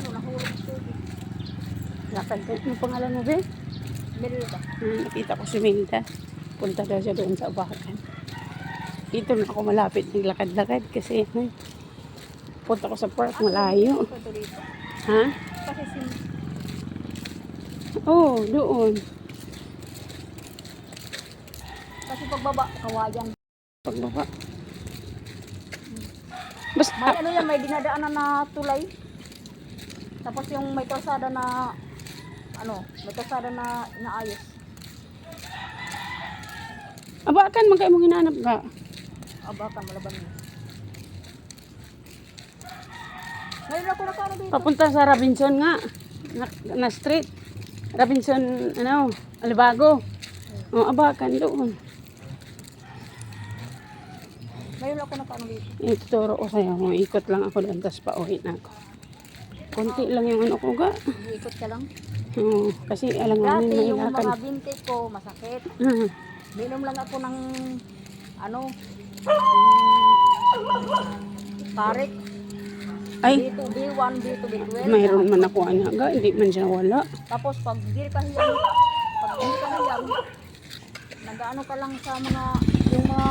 ano, nahulog sa tubig. Lakad ka. Ano pangalan mo, be? Merida. Hmm, nakita ko si Milda. Punta daw siya doon sa Abakan. Dito na ako malapit naglakad-lakad kasi hmm, punta ko sa park malayo. Ha? Kasi Oo, oh, doon. kasi pagbaba, kawayan. Pagbaba. Basta, May ano yan, may dinadaanan na tulay. Tapos yung may kalsada na, ano, may kalsada na inaayos. Abakan, man kayo mong hinanap ka. Abakan, malaban mo. Ngayon ako nakano dito. Papunta sa Robinson nga. Na, na street. Robinson, ano, Alibago. O, abakan doon. Ngayon ako nakano dito. Ituturo ko sa'yo. Ikot lang ako doon, tapos pauwi na ako. Konti lang yung ano ko ga. Iikot ka lang. Oo, kasi alanganin Dati yung mga ilakad. binti ko, masakit. Ah, Minom lang ako ng, ano, yung parik. Ay, Dito, B1, dito, B12. mayroon man ako anak ga. Hindi man siya wala. Tapos pag di ka hiyang, pag di ka hiyang, nag-ano ka lang sa mga, yung mga